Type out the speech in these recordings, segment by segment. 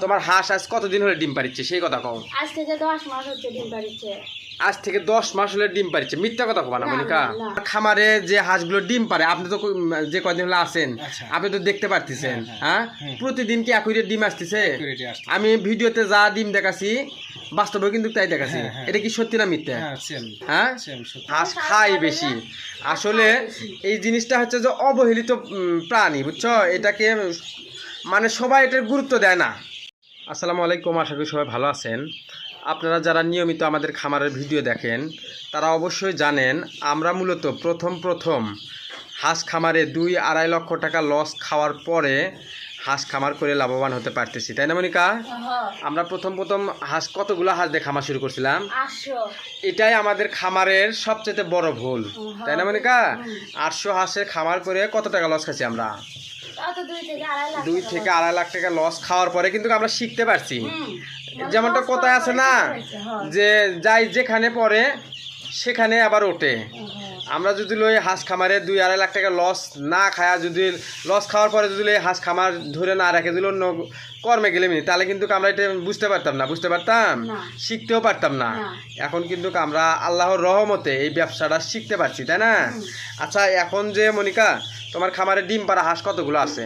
তোমার হাঁস আজ কতদিন হলে ডিম পারিচ্ছে সেই কথা কও। আজ থেকে দশ মাস হচ্ছে ডিম পাড়িচ্ছে। আজ থেকে দশ মাস হলে ডিম পারিচ্ছে মিথ্যা কথা কবা না মনিকা। খামারে যে হাঁসগুলো ডিম পারে আপনি তো যে কদিন হলে আছেন আচ্ছা। আপনি তো দেখতে পারতেছেন হ্যাঁ, হ্যাঁ হ্যাঁ। প্রতিদিন কি একুরের ডিম আসতেছে? আমি ভিডিওতে যা ডিম দেখাছি বাস্তবে কিন্তু তাই দেখাছি। হ্যাঁ, হ্যাঁ। এটা কি সত্যি না মিথ্যা? হ্যাঁ হ্যাঁ? হাঁস খাই বেশি। আসলে এই জিনিসটা হচ্ছে যে অবহেলিত প্রাণী বুঝছ? এটাকে মানে সবাই এটার গুরুত্ব দেয় না। আসসালামু আলাইকুম আশা করি সবাই ভালো আছেন। আপনারা যারা নিয়মিত আমাদের খামারের ভিডিও দেখেন তারা অবশ্যই জানেন আমরা মূলত প্রথম প্রথম হাঁস খামারে দুই আড়াই লক্ষ টাকা লস খাওয়ার পরে হাঁস খামার করে লাভবান হতে পারতেছি তাই না মনিকা? আমরা প্রথম প্রথম হাঁস কতগুলো হাঁস দিয়ে খামার শুরু করছিলাম? এটাই আমাদের খামারের সবচেয়ে বড় ভুল তাই না মনিকা? আটশো হাঁসের খামার করে কত টাকা লস খাচ্ছি আমরা? দুই থেকে আড়াই লাখ টাকা লস খাওয়ার পরে কিন্তু আমরা শিখতে পারছি যেমনটা কোথায় আছে না। যে যাই যেখানে পড়ে সেখানে আবার ওঠে। আমরা যদি লই হাঁস খামারে দুই আড়াই লাখ টাকা লস না খায়া যদি লস খাওয়ার পরে যদি হাঁস খামার ধরে না রেখে দিল অন্য কর্মে গেলে মিনি তাহলে কিন্তু আমরা এটা বুঝতে পারতাম না। বুঝতে পারতাম? শিখতেও পারতাম না। না। এখন কিন্তু আমরা আল্লাহর রহমতে এই ব্যবসাটা শিখতে পারছি তাই না? আচ্ছা এখন যে মনিকা তোমার খামারে ডিম পাড়া হাঁস কতগুলো আছে?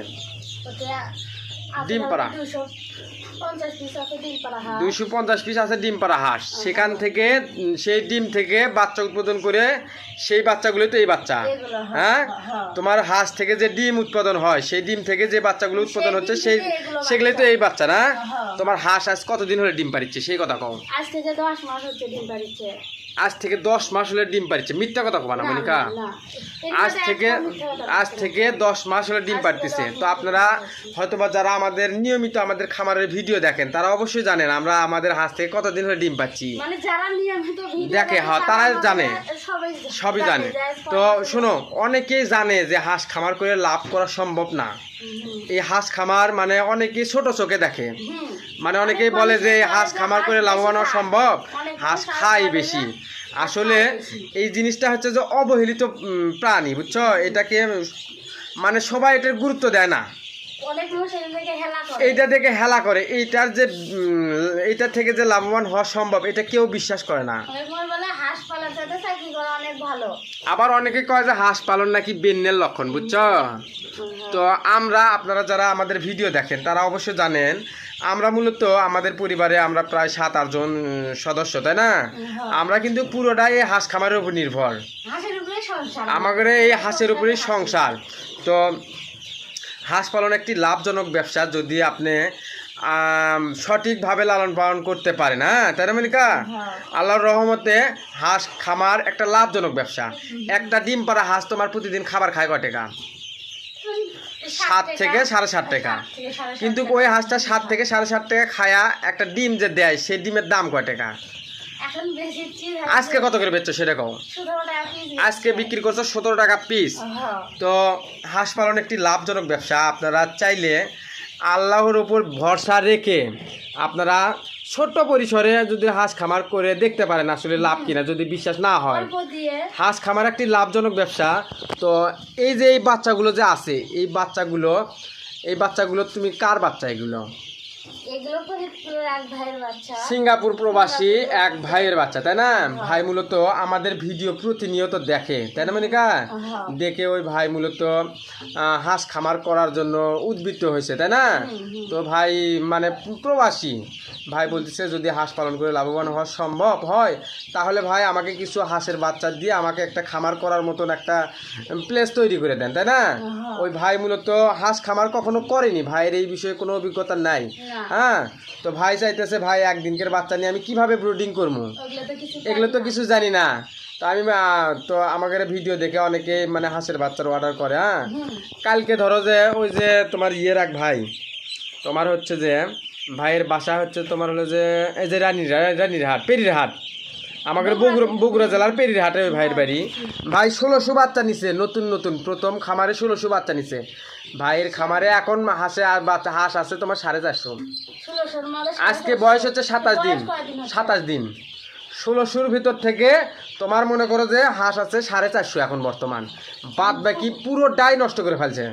ডিম পাড়া। হাঁস। দুইশো পঞ্চাশ পিস আছে ডিম পাড়া হাঁস। সেখান থেকে সেই ডিম থেকে বাচ্চা উৎপাদন করে সেই বাচ্চাগুলোই তো এই বাচ্চা। হ্যাঁ, হ্যাঁ? হ্যাঁ। তোমার হাঁস থেকে যে ডিম উৎপাদন হয় সেই ডিম থেকে যে বাচ্চাগুলো উৎপাদন হচ্ছে সেই সেগুলোই তো এই বাচ্চা না? হ্যাঁ। তোমার হাঁস আজ কতদিন হলে ডিম পারিচ্ছে সেই কথা কও। আজ থেকে দশ মাস হচ্ছে ডিম পাড়িচ্ছে। আজ থেকে দশ মাস হলে ডিম পারিচ্ছে মিথ্যা কথা কবা না মনিকা। আজ থেকে আজ থেকে দশ মাস হলে ডিম পারতেছে তো আপনারা। হয়তোবা যারা আমাদের নিয়মিত আমাদের খামারের ভিডিও দেখেন তারা অবশ্যই জানেন আমরা আমাদের হাঁস থেকে কতদিন হলে ডিম পাচ্ছি মানে দেখে, হ্যাঁ, তারা জানে। সবই জানে। তো শোনো অনেকেই জানে যে হাঁস খামার করে লাভ করা সম্ভব না। এই হাঁস খামার মানে অনেকেই ছোট চোখে দেখে। মানে অনেকেই বলে যে হাঁস খামার করে লাভবান হওয়া সম্ভব। হাঁস খায় খাই বেশি। আসলে এই জিনিসটা হচ্ছে যে অবহেলিত প্রাণী বুঝছ? এটাকে মানে সবাই এটার গুরুত্ব দেয় না। এইটা থেকে হেলা করে। এইটার যে এইটার থেকে যে লাভবান হওয়া সম্ভব এটা কেউ বিশ্বাস করে না। সাথে চাকরি করা অনেক ভালো। আবার অনেকে কয় যে হাঁস পালন নাকি বেন্নের লক্ষণ বুঝছ? তো আমরা আপনারা যারা আমাদের ভিডিও দেখেন তারা অবশ্য জানেন আমরা মূলত আমাদের পরিবারে আমরা প্রায় সাত আটজন সদস্য তাই না? আমরা কিন্তু পুরোটাই এই হাঁস খামারের উপর নির্ভর। আমাদের এই হাঁসের উপরেই সংসার। তো হাঁস পালন একটি লাভজনক ব্যবসা। যদি আপনি সঠিকভাবে লালন পালন করতে পারেন হ্যাঁ তাই না মনিকা হ্যাঁ। আল্লাহর রহমতে হাঁস খামার একটা লাভজনক ব্যবসা। একটা ডিম পাড়া হাঁস তোমার প্রতিদিন খাবার খায় কয় টাকা? সাত থেকে সাড়ে সাত টাকা। কিন্তু ওই হাঁসটা সাত থেকে সাড়ে সাত টাকা খায়া একটা ডিম যে দেয় সেই ডিমের দাম কয় টাকা? আজকে কত করে বেচছো সেটা পিস আজকে বিক্রি করছ সতেরো টাকা পিস হ্যাঁ। তো হাঁস পালন একটি লাভজনক ব্যবসা। আপনারা চাইলে আল্লাহর ওপর ভরসা রেখে আপনারা ছোট্ট পরিসরে যদি হাঁস খামার করে দেখতে পারেন আসলে লাভ কিনা যদি বিশ্বাস না হয়। হাঁস খামার একটি লাভজনক ব্যবসা। তো এই যে এই বাচ্চাগুলো যে আছে এই বাচ্চাগুলো এই বাচ্চাগুলো তুমি কার বাচ্চা এগুলো? সিঙ্গাপুর প্রবাসী এক ভাইয়ের বাচ্চা তাই না? ভাই মূলত আমাদের ভিডিও প্রতিনিয়ত দেখে তাই না মনিকা? হ্যাঁ। দেখে ওই ভাই মূলত হাঁস খামার করার জন্য উদ্বৃত্ত হয়েছে তাই না? তো ভাই মানে প্রবাসী ভাই বলতেছে যদি হাঁস পালন করে লাভবান হওয়া সম্ভব হয় তাহলে ভাই আমাকে কিছু হাঁসের বাচ্চা দিয়ে আমাকে একটা খামার করার মতন একটা প্লেস তৈরি করে দেন তাই না? হ্যাঁ। ওই ভাই মূলত হাঁস খামার কখনো করেনি ভাইয়ের এই বিষয়ে কোনো অভিজ্ঞতা নাই। হ্যাঁ তো ভাই চাইতেছে, ভাই, একদিনকের বাচ্চা নিয়ে আমি কীভাবে ব্রুডিং করব? এগুলো তো কিছু জানি না। তো আমি তো আমাকে ভিডিও দেখে অনেকে মানে হাঁসের বাচ্চার অর্ডার করে হ্যাঁ? কালকে ধরো যে, ওই যে তোমার ইয়ে রাখ ভাই, তোমার হচ্ছে যে, ভাইয়ের বাসা হচ্ছে তোমার হলো যে, এই যে রানীর রানীর হাট, পেরির হাট। আমাদের বগুড়া বগুড়া জেলার পেরির হাটে ওই ভাইয়ের বাড়ি। ভাই ষোলোশো বাচ্চা নিছে নতুন নতুন। প্রথম খামারে ষোলোশো বাচ্চা নিছে। ভাইয়ের খামারে এখন হাঁসে আর বাচ্চা হাঁস আছে তোমার সাড়ে চারশো। আজকে বয়স হচ্ছে সাতাশ দিন? সাতাশ দিন। ষোলোশোর ভিতর থেকে তোমার মনে করো যে হাঁস আছে সাড়ে চারশো এখন বর্তমান। বাদ বাকি পুরোটাই নষ্ট করে ফেলছে।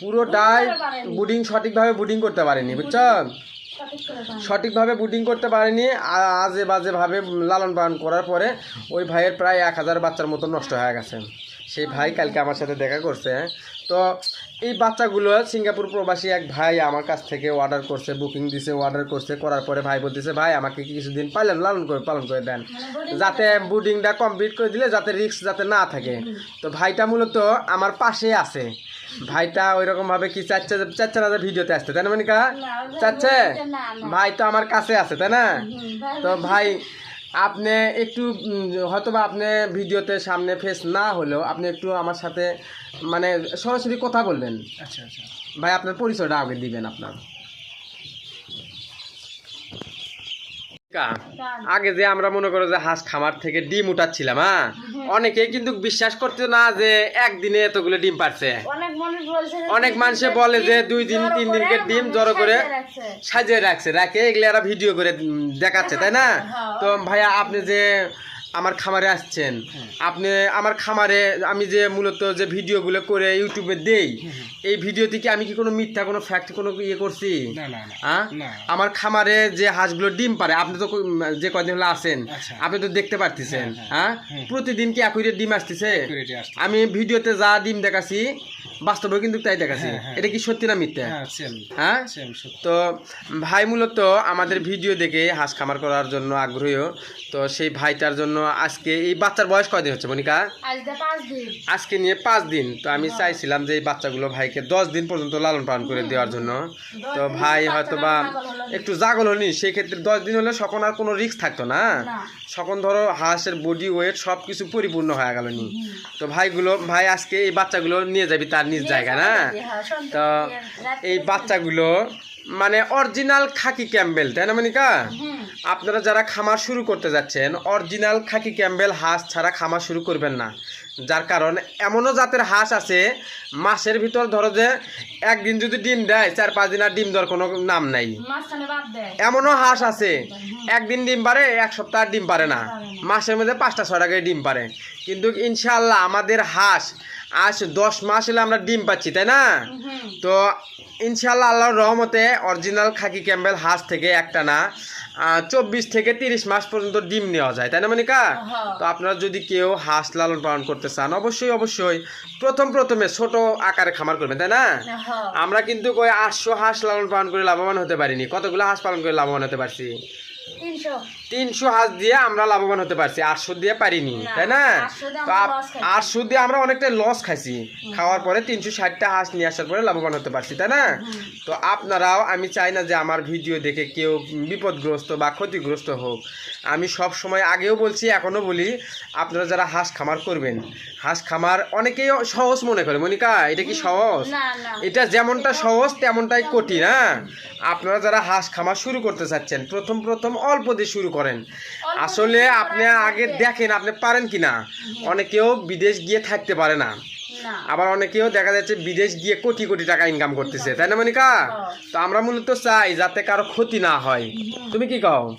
বুঝতে পারেনি। বুডিং সঠিকভাবে বুডিং করতে পারেনি দাও। সঠিকভাবে বুডিং করতে পারেনি। আজে বাজে ভাবে লালন পালন করার পরে ওই ভাইয়ের প্রায় এক হাজার বাচ্চার মতো নষ্ট হয়ে গেছে। সেই ভাই কালকে আমার সাথে দেখা করছে। তো এই বাচ্চাগুলো সিঙ্গাপুর প্রবাসী এক ভাই আমার কাছ থেকে অর্ডার করছে বুকিং দিছে অর্ডার করছে করার পরে ভাই বলতেছে ভাই আমাকে কিছুদিন পালন লালন করে পালন করে দেন। মানে যাতে বুডিংটা কমপ্লিট করে দিলে যাতে রিস্ক যাতে না থাকে। তো ভাইটা মূলত আমার পাশে আছে। ভাইটা ওই রকম ভাবে কি চাচ্ছে চাচ্ছে না ভিডিওতে আসতে তাই না মনিকা? চাচ্ছে। ভাই তো আমার কাছে আছে তাই না? তো ভাই আপনি একটু হয়তোবা আপনি ভিডিওতে সামনে ফেস না হলেও আপনি একটু আমার সাথে মানে সরাসরি কথা বলবেন। আচ্ছা আচ্ছা। ভাই আপনার পরিচয়টা আগে দিবেন আপনার। আগে যে আমরা মনে করো যে হাঁস খামার থেকে ডিম উঠাচ্ছিলাম হ্যাঁ? অনেকেই কিন্তু বিশ্বাস করতে না যে একদিনে এতগুলো ডিম পারছে। অনেক মানুষ বলে যে দুই দিন, তিন দিনকে ডিম মানুষ জড়ো করে সাজিয়ে রাখছে। রাখে এগুলো এরা ভিডিও করে দেখাচ্ছে তাই না হ্যাঁ। তো ভাইয়া আপনি যে আমার খামারে আসছেন। আপনি আমার খামারে আমি যে মূলত যে ভিডিওগুলো করে ইউটিউবে দেই এই ভিডিও থেকে আমি কি কোনো মিথ্যা কোনো ফ্যাক্ট কোনো ইয়ে করছি? হ্যাঁ আমার খামারে যে হাঁসগুলো ডিম পারে আপনি তো যে কয়দিন হলো আছেন আচ্ছা। আপনি তো দেখতে পারতেছেন হ্যাঁ, হ্যাঁ প্রতিদিন কি একই ডিম আসতেছে? আমি ভিডিওতে যা ডিম দেখাছি বাস্তবে কিন্তু তাই দেখাছি। হ্যাঁ, হ্যাঁ। এটা কি সত্যি না মিথ্যা? হ্যাঁ হ্যাঁ? তো ভাই মূলত আমাদের ভিডিও দেখে হাঁস খামার করার জন্য আগ্রহী। তো সেই ভাইটার জন্য আজকে এই বাচ্চার বয়স কয়দিন হচ্ছে মনিকা? আজকে নিয়ে পাঁচ দিন। তো আমি চাইছিলাম যে এই বাচ্চাগুলো ভাইকে দশ দিন পর্যন্ত লালন পালন করে দেওয়ার জন্য। তো ভাই হয়তো বা। একটু জাগল হয়নি সেই ক্ষেত্রে দশ দিন হলে সকন আর কোনো রিস্ক থাকতো না। সকন ধরো হাঁসের বডি ওয়েট সব কিছু পরিপূর্ণ হয়ে গেল নি। তো ভাইগুলো ভাই আজকে এই বাচ্চাগুলো নিয়ে যাবি তার নিজ জায়গা না? হ্যাঁ, তো এই বাচ্চাগুলো মানে অরিজিনাল খাকি ক্যাম্বেল তাই না মনিকা? আপনারা যারা খামার শুরু করতে যাচ্ছেন অরিজিনাল খাকি ক্যাম্বেল হাঁস ছাড়া খামার শুরু করবেন না। যার কারণ এমনও জাতের হাঁস আছে মাসের ভিতর ধরো যে একদিন যদি ডিম দেয় চার পাঁচ দিন আর ডিম দেওয়ার কোনো নাম নাই। এমনও হাঁস আছে একদিন ডিম পারে এক সপ্তাহ ডিম পারে না। মাসের মধ্যে পাঁচটা ছটা করে ডিম পারে। কিন্তু ইনশাল্লাহ আমাদের হাঁস আজ দশ মাস হলে আমরা ডিম পাচ্ছি তাই না? তো ইনশাল্লাহ আল্লাহর রহমতে অরিজিনাল খাকি ক্যাম্বেল হাঁস থেকে একটা না চব্বিশ থেকে তিরিশ মাস পর্যন্ত ডিম নেওয়া যায় তাই না মনিকা? কা তো আপনারা যদি কেউ হাঁস লালন পালন করতে চান অবশ্যই অবশ্যই প্রথম প্রথমে ছোট আকারে খামার করবেন তাই না? হ্যাঁ। আমরা কিন্তু কই আটশো হাঁস লালন পালন করে লাভবান হতে পারিনি কতগুলো হাঁস পালন করে লাভবান হতে পারছি? তিনশো। হাঁস দিয়ে আমরা লাভবান হতে পারছি আটশো দিয়ে পারিনি তাই না? তো। আটশো দিয়ে আমরা অনেকটা লস খাইছি। খাওয়ার পরে তিনশো ষাটটা হাঁস নিয়ে আসার পরে লাভবান হতে পারছি তাই না? তো আপনারাও আমি চাই না যে আমার ভিডিও দেখে কেউ বিপদগ্রস্ত বা ক্ষতিগ্রস্ত হোক। আমি সব সময় আগেও বলছি এখনও বলি আপনারা যারা হাঁস খামার করবেন হাঁস খামার অনেকেই সহজ মনে করে। মনিকা এটা কি সহজ? এটা যেমনটা সহজ তেমনটাই কঠিন। হ্যাঁ? আপনারা যারা হাঁস খামার শুরু করতে চাচ্ছেন প্রথম প্রথম অল্প দিয়ে শুরু করেন। আসলে আপনি আগে দেখেন আপনি পারেন কি না অনেকেও বিদেশ গিয়ে থাকতে পারে না। আবার অনেকেও দেখা যাচ্ছে বিদেশ গিয়ে কোটি কোটি টাকা ইনকাম করতেছে। তাই না মনিকা? হ্যাঁ। তো আমরা মূলত চাই যাতে কারও ক্ষতি না হয়। তুমি কি কও?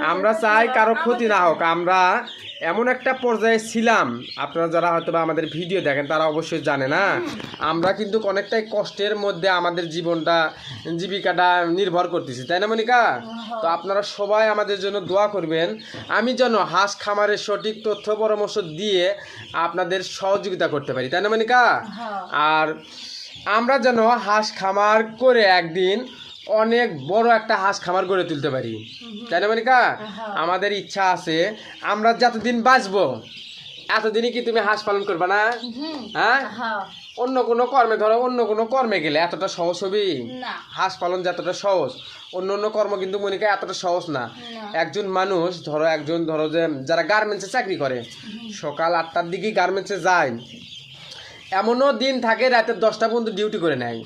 আমরা চাই কারও ক্ষতি না হোক। আমরা এমন একটা পর্যায়ে ছিলাম। আপনারা যারা হয়তো বা আমাদের ভিডিও দেখেন তারা অবশ্যই জানে না? আমরা কিন্তু অনেকটাই কষ্টের মধ্যে আমাদের জীবনটা জীবিকাটা নির্ভর করতেছি। তাই না মনিকা? তো আপনারা সবাই আমাদের জন্য দোয়া করবেন। আমি যেন হাঁস খামারের সঠিক তথ্য পরামর্শ দিয়ে আপনাদের সহযোগিতা করতে পারি। তাই না মনিকা? হ্যাঁ। আর আমরা যেন হাঁস খামার করে একদিন অনেক বড় একটা হাঁস খামার গড়ে তুলতে পারি। তাই না মনিকা। আমাদের ইচ্ছা আছে আমরা যতদিন বাঁচবো এতদিনই কি তুমি হাঁস পালন করবে না? হ্যাঁ? অন্য কোনো কর্মে ধরো অন্য কোনো কর্মে গেলে এতটা সহজ হবে? হাঁস পালন যতটা সহজ অন্য অন্য কর্ম কিন্তু মনিকা এতটা সহজ না। না। একজন মানুষ ধরো একজন ধরো যে যারা গার্মেন্টসে চাকরি করে সকাল আটটার দিকেই গার্মেন্টসে যায় এমনও দিন থাকে রাতের দশটা পর্যন্ত ডিউটি করে নেয়।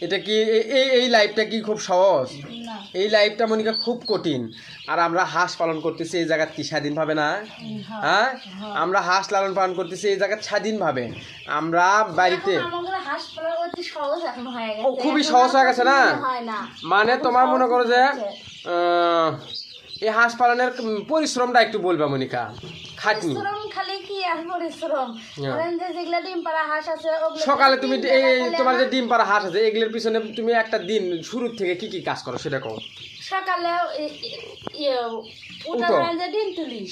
এটা কি এই এই লাইফটা কি খুব সহজ? এই লাইফটা মনিকা খুব কঠিন। আর আমরা হাঁস পালন করতেছি এই জায়গাত কি স্বাধীনভাবে না? হ্যাঁ। হ্যাঁ? আমরা হাঁস লালন পালন করতেছি এই জায়গায় স্বাধীনভাবে আমরা বাড়িতে হয়ে ও, খুবই সহজ হয়ে গেছে না? মানে তোমার মনে করো যে এই হাঁস পালনের পরিশ্রমটা একটু বলবা মনিকা। খাটনি খালি কি আর পরিশ্রম হ্যাঁ। যে যেগুলা ডিম পাড়া হাঁস আছে সকালে তুমি এই তোমার যে ডিম পাড়া হাঁস আছে এগুলোর পিছনে তুমি একটা দিন শুরু থেকে কি কি কাজ করো সেটা কও। সকালে ইয়ে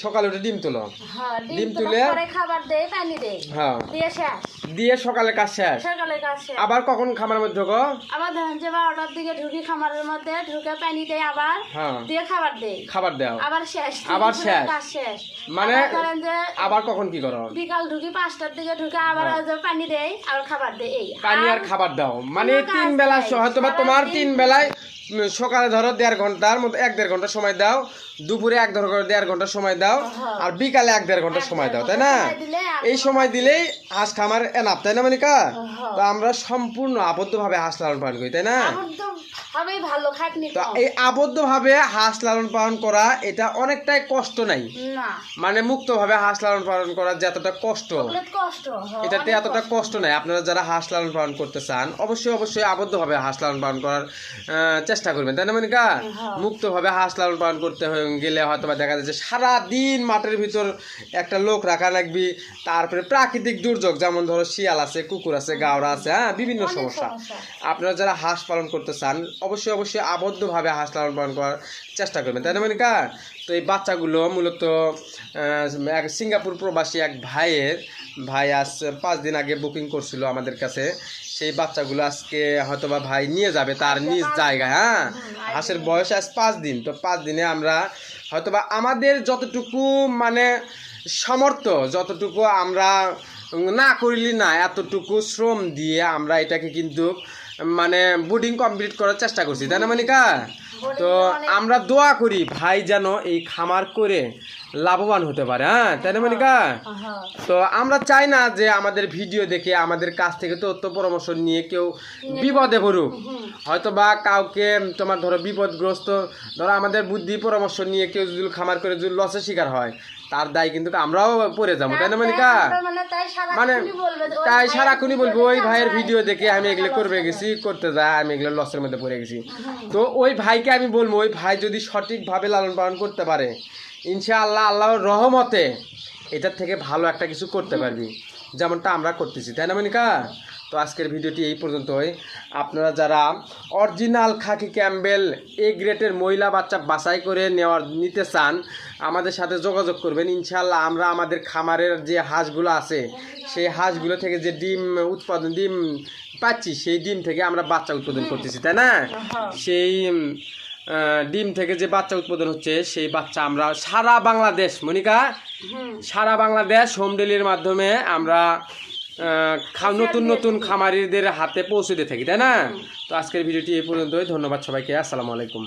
সকালে ডিম তোলো। হ্যাঁ ডিম তুলে? খাবার দেয় পানি দেয় হ্যাঁ। দিয়ে শেষ। দিয়ে সকালে কাজ শেষ। সকালে কাজ শেষ। আবার কখন খামার মধ্যে ঢোকো? আবার ধরেন যে বারোটার দিকে ঢুকি খামারের মধ্যে ঢুকে পানি দেয় আবার হ্যাঁ। দিয়ে খাবার দেয় খাবার দাও। আবার শেষ। আবার শেষ। কাজ শেষ। মানে আবার ধরেন যে আবার কখন কি করো? বিকাল ঢুকি পাঁচটার দিকে ঢুকে আবার। পানি দেয় আবার খাবার দেয় এই পানি আর খাবার দাও। মানে তিন বেলা। হয়তো তোমার তিন বেলায় সকালে ধরো দেড় ঘণ্টার মতো এক দেড় ঘণ্টা সময় দাও। দুপুরে এক ধরো দেড় ঘণ্টা সময় দাও। হ্যাঁ। আর বিকালে এক দেড় ঘণ্টা সময় দাও তাই না? এই সময় দিলেই হাঁস খামার এনাপ তাই না মানিকা? হ্যাঁ। তো আমরা সম্পূর্ণ আবদ্ধভাবে হাঁস লালন পালন করি তাই না? হবেই ভালো খাটনি তো। এই আবদ্ধভাবে হাঁস লালন পালন করা এটা অনেকটাই কষ্ট নাই? না। মানে মুক্তভাবে হাঁস লালন পালন করা যে এতটা কষ্ট? কষ্ট এটাতে এতটা কষ্ট। নাই। আপনারা যারা হাঁস লালন পালন করতে চান অবশ্যই অবশ্যই আবদ্ধভাবে হাঁস লালন পালন করার চেষ্টা করবেন। তাই না মনিকা? হ্যাঁ। মুক্তভাবে হাঁস লালন পালন করতে গেলে হয়তো বা দেখা যাচ্ছে সারা দিন মাঠের ভিতর একটা লোক রাখা লাগবি তারপরে প্রাকৃতিক দুর্যোগ যেমন ধরো শিয়াল আছে কুকুর আছে গাওড়া আছে হ্যাঁ বিভিন্ন সমস্যা। আপনারা যারা হাঁস পালন করতে চান অবশ্যই অবশ্যই আবদ্ধভাবে হাঁস লালন পালন করার চেষ্টা করবেন তাই না মনিকা? তো এই বাচ্চাগুলো মূলত এক সিঙ্গাপুর প্রবাসী এক ভাইয়ের ভাই আজ পাঁচ দিন আগে বুকিং করছিল আমাদের কাছে। সেই বাচ্চাগুলো আজকে হয়তো বা ভাই নিয়ে যাবে তার নিজ জায়গায় হ্যাঁ? হাঁসের বয়স আজ পাঁচ দিন তো পাঁচ দিনে আমরা হয়তোবা আমাদের যতটুকু মানে সামর্থ্য যতটুকু আমরা না করিলি না এতটুকু শ্রম দিয়ে আমরা এটাকে কিন্তু মানে বুডিং কমপ্লিট করার চেষ্টা করছি তাই না মনিকা? তো আমরা দোয়া করি ভাই যেন এই খামার করে লাভবান হতে পারে হ্যাঁ তাই না মনিকা। তো আমরা চাই না যে আমাদের ভিডিও দেখে আমাদের কাছ থেকে তথ্য পরামর্শ নিয়ে কেউ বিপদে পড়ুক। হয়তো বা কাউকে তোমার ধরো বিপদগ্রস্ত ধরো আমাদের বুদ্ধি পরামর্শ নিয়ে কেউ যদি খামার করে যদি লসের শিকার হয় তার দায় কিন্তু আমরাও পড়ে যাব তাই না মনিকা? মানে তাই মানে সারাক্ষণই বলবে যে ওই তাই ভাইয়ের সারাক্ষণই বলব ওই ভাইয়ের ভিডিও দেখে আমি এগুলো করবে গেছি করতে যাই আমি এগুলো লসের মধ্যে পড়ে গেছি। তো ওই ভাইকে আমি বলব ওই ভাই যদি সঠিকভাবে লালন পালন করতে পারে ইনশাআল্লাহ আল্লাহর রহমতে এটার থেকে ভালো একটা কিছু করতে পারবি। যেমনটা আমরা করতেছি তাই না মনিকা? তো আজকের ভিডিওটি এই পর্যন্তই। আপনারা যারা অরিজিনাল খাকি ক্যাম্বেল এ গ্রেটের মহিলা বাচ্চা বাছাই করে নেওয়ার নিতে চান আমাদের সাথে যোগাযোগ করবেন। ইনশাল্লাহ আমরা আমাদের খামারের যে হাঁসগুলো আছে সেই হাঁসগুলো থেকে যে ডিম উৎপাদন ডিম পাচ্ছি সেই ডিম থেকে আমরা বাচ্চা উৎপাদন করতেছি তাই না? হ্যাঁ। সেই ডিম থেকে যে বাচ্চা উৎপাদন হচ্ছে সেই বাচ্চা আমরা সারা বাংলাদেশ মনিকা? সারা বাংলাদেশ হোম ডেলির মাধ্যমে আমরা নতুন নতুন খামারিদের হাতে পৌঁছে দিয়ে থাকি তাই না? তো আজকের ভিডিওটি এই পর্যন্তই ধন্যবাদ সবাইকে আসসালামু আলাইকুম।